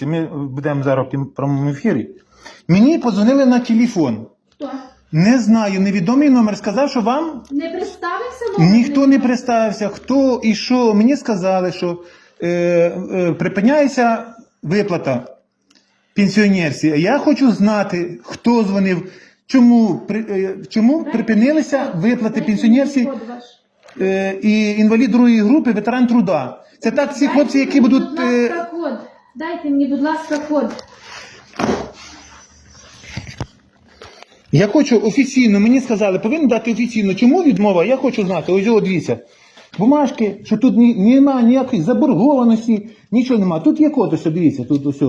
дивіться, ми будемо зараз в прямому ефірі. Мені подзвонили на телефон. Хто? Не знаю, невідомий номер сказав, що вам Не представився номер? ніхто не представився, хто і що. Мені сказали, що е, е, припиняється виплата пенсіонерці. Я хочу знати, хто дзвонив, чому, при- е, чому припинилися виплати пенсіонерці е, і інвалід другої групи, ветеран труда. Це так ці хлопці, які будуть. Е. Дайте мені, будь ласка, код. Я хочу офіційно, мені сказали, повинні дати офіційно. Чому відмова? Я хочу знати. Ось його дивіться. Бумажки, що тут ні, немає ніякої заборгованості, нічого немає. Тут є код, ось, дивіться, тут ось.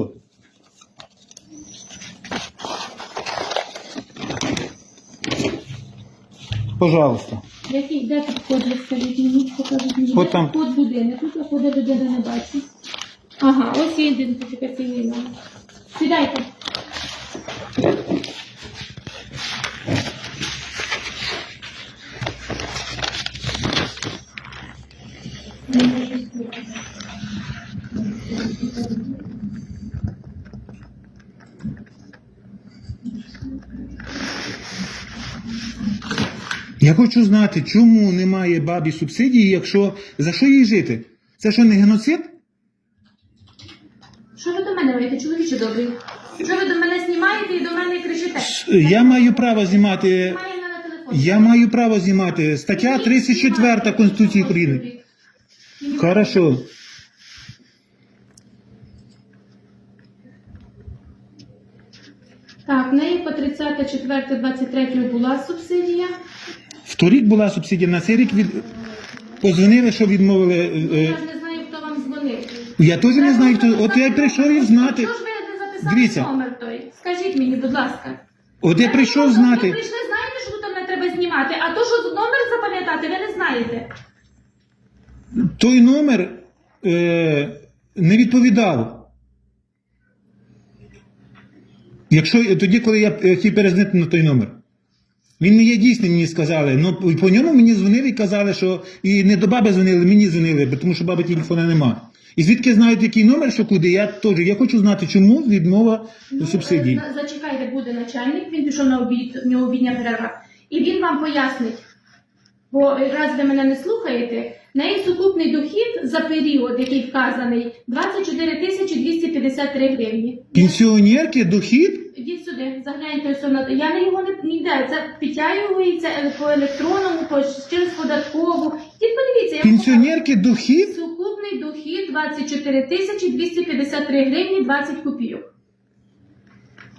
Пожалуйста. Який, де тут код, ви скажіть мені, покажіть мені. От там. Код людини. Тут я кода людини не бачу. Ага, ось є ідентифікаційний номер. Сідайте. Я хочу знати, чому немає бабі субсидії, якщо за що їй жити? Це що не геноцид? Маєте, чоловіче добрий? Що ви до мене знімаєте і до мене кричите? Я маю право знімати. Має на телефон. Я маю право знімати. Стаття 34 Конституції України. Хорошо. Так, в неї по 34-23 була субсидія. В торік була субсидія, на цей рік від... позвонили, що відмовили. е, Я ж не знаю, хто вам дзвонив. Я теж не знаю, хто. От я й прийшов і знати. Чого ж ви не записали Дивіться. номер той? Скажіть мені, будь ласка. От я прийшов Ви знати. прийшли, знаєте, що тут не треба знімати, а то, що номер запам'ятати, ви не знаєте. Той номер е, не відповідав. Якщо тоді, коли я е, хотів перезнати на той номер. Він не є дійсним, мені сказали. Ну, по ньому мені дзвонили і казали, що і не до баби дзвонили, мені дзвонили, бо тому що баби телефона нема. І звідки знають, який номер, що куди, я теж. Я хочу знати, чому відмова у субсидії. е, за- Зачекайте, буде начальник, він пішов на обід, в нього обідня перерва. І він вам пояснить. Бо раз ви мене не слухаєте, в неї сукупний дохід за період, який вказаний, 24 тисячі 253 гривні. Пенсіонерки дохід Ідіть сюди, загляньте все на я не його не ніде. Це підтягується е, по електронному, по через податкову. Ідіть подивіться, я пенсіонерки дохід сукупний дохід 24 тисячі 253 гривні 20 копійок.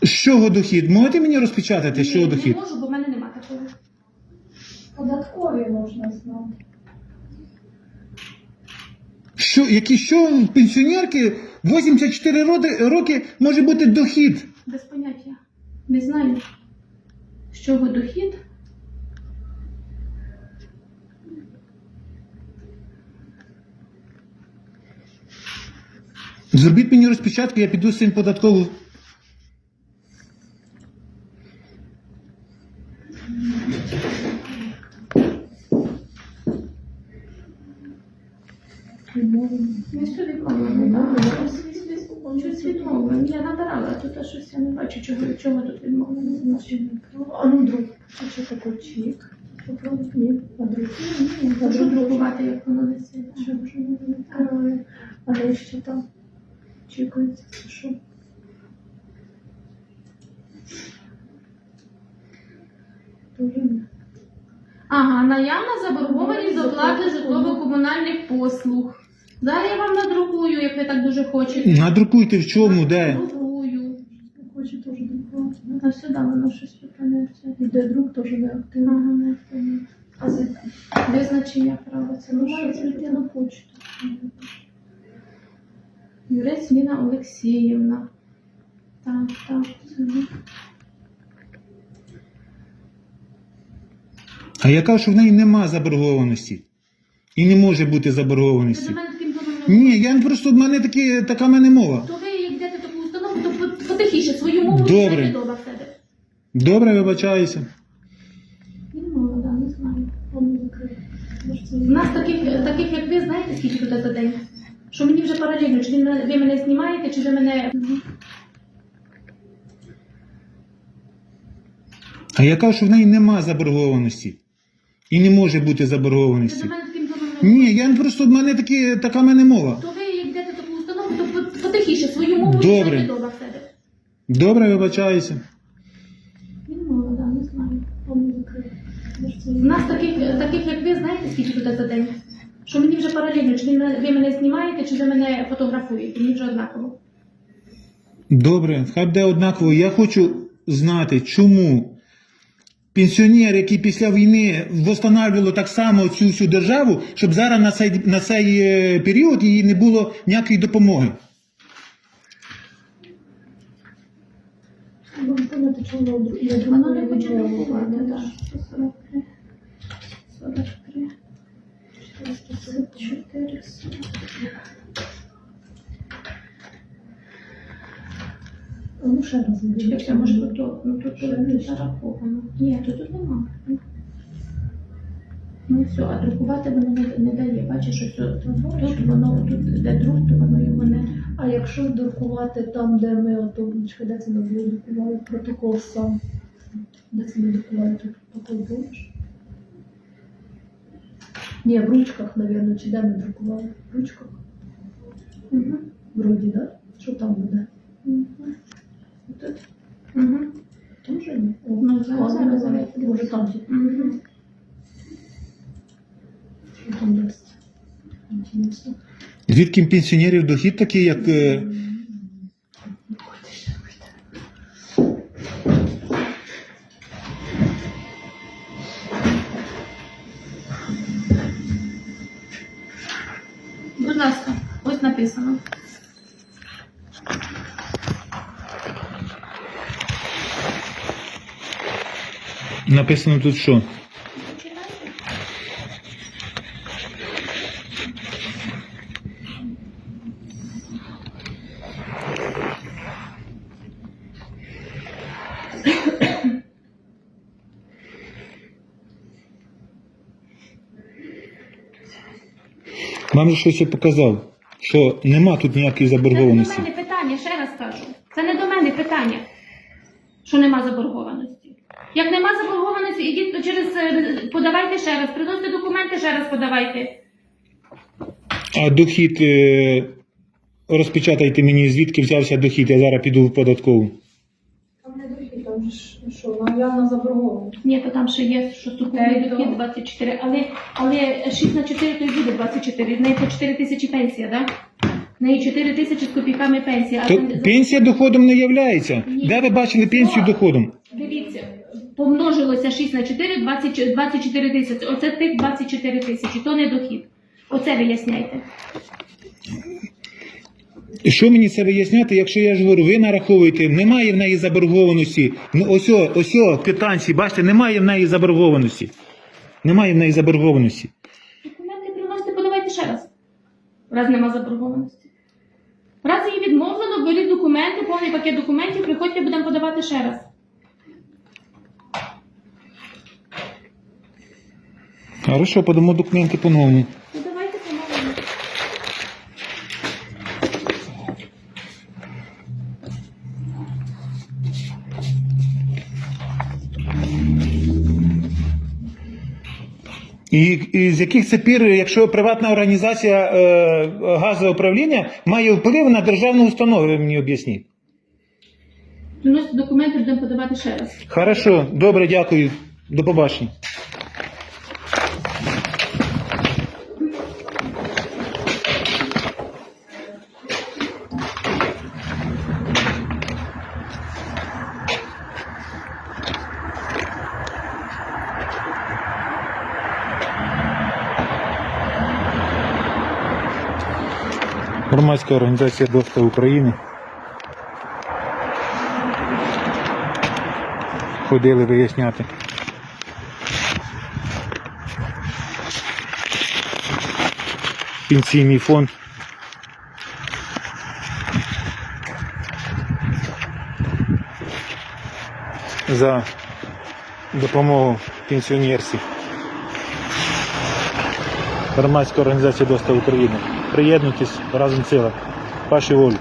з чого дохід? Можете мені розпечатати, з чого Ні, дохід? Не можу, бо в мене немає такого. Податкові можна знати. Що, які що в пенсіонерки 84 роки, роки може бути дохід? Без поняття. Не знаю. З чого дохід? Зробіть мені розпечатку, я піду з цим податкову. Щось. Я набирала, тут щось я не бачу, чого, чого тут відмовлено. А ну друг, а що таке чік? Попробуй, ні, а друг, ні, Можу друкувати, як воно не відкриває, а нижче там чекається, це що? Не. Ага, наявна заборгованість з оплати житлово-комунальних послуг. Зараз я вам надрукую, як ви так дуже хочете. Надрукуйте в чому, де? Надрукую. Не хоче теж друкувати. А сюди воно щось припиниться. Іде друг теж не активно. Ага, не впевнена. А за Визначення права. Це ну, може прийти на почту. Юрець Ніна Олексіївна. Так, так. А я кажу, що в неї нема заборгованості. І не може бути заборгованості. до мене таким тоном Ні, я просто в мене такі, така в мене мова. То ви як йдете в таку установу, то по- потихіше свою мову Добре. і дома в себе. Добре, вибачаюся. Він молода, не знаю. Воно закрите. У нас таких, таких як ви, знаєте, скільки тут за день? Що мені вже паралельно, чи ви мене, знімаєте, чи ви мене. А я кажу, що в неї нема заборгованості. І не може бути Ви заборгованості. мене таким тоном не Ні, я просто в мене такі, така в мене мова. То ви йдете таку установу, то по- потихіше свою мову Добре. читайте дома в себе. Добре, вибачаюся. Він не знаю. Не. У нас таких, таких, як ви, знаєте, скільки тут за день? Що мені вже паралельно, чи ви мене, знімаєте, чи ви мене фотографуєте, мені вже однаково. Добре, хай буде однаково. Я хочу знати, чому пенсіонер, який після війни восстанавливало так само цю всю державу, щоб зараз на цей, на цей е, період їй не було ніякої допомоги. Воно не хоче так. Ну ще раз Чекайте, може тут, ну, тут Ще не зараховано. Ні, тут тут нема. Ну все, а друкувати воно не, не дає. Бачиш, що тут, тут воно, тут де друк, то воно його не. А якщо друкувати там, де ми ото, чекай, де це ми друкували, протокол сам. Де це ми друкували тут протокол будеш? Ні, в ручках, мабуть, чи де ми друкували? В ручках? Угу. Вроді, так? Да? Що там буде? Тут. Угу. Там же ні. О, Ну, зараз, зараз, зараз. Може там є. Угу. Що там дасть? Інтересно. Звідки пенсіонерів дохід такий, як. е, написано. Написано тут? Почитайте. Вам же щось я показав, що нема тут ніякої Це не до мене питання, ще раз кажу. Це не до мене питання, що нема заборгованості. Як нема заборгованості, ідіть через е, подавайте ще раз, приносите документи, ще раз подавайте. А дохід е, розпечатайте мені, звідки взявся дохід, я зараз піду в податкову. Там не дохід, там ж що, наявна заборгованість. Ні, то там ще є, що сукупний Е, дохід то- 24, але, але 6 на 4 то й буде 24. В неї по 4 тисячі пенсія, так? В неї 4 тисячі з копійками пенсія. А То там- пенсія доходом не являється. Ні. Де ви бачили пенсію доходом? Дивіться, помножилося 6 на 4, 20, 24 тисячі. Оце тих 24 тисячі, то не дохід. Оце виясняйте. Що мені це виясняти, якщо я ж говорю, ви нараховуєте, немає в неї заборгованості. Ну, ось, ось квитанції, бачите, немає в неї заборгованості. Немає в неї заборгованості. Документи приносите, подавайте ще раз. Раз нема заборгованості. Раз її відмовлено, беріть документи, повний пакет документів, приходьте, будемо подавати ще раз. Хорошо, подамо документи. Подавайте І, і з яких це пір, якщо приватна організація е, газоуправління має вплив на державну установу, ви мені об'ясніть. Приносите документи, будемо подавати ще раз. Хорошо, добре, дякую. До побачення. Громадська організація Доста України. Ходили виясняти. Пенсійний фонд. За допомогу пенсіонерці. Громадська організація Доста України. Приєднуйтесь разом ціла. Ваші волі.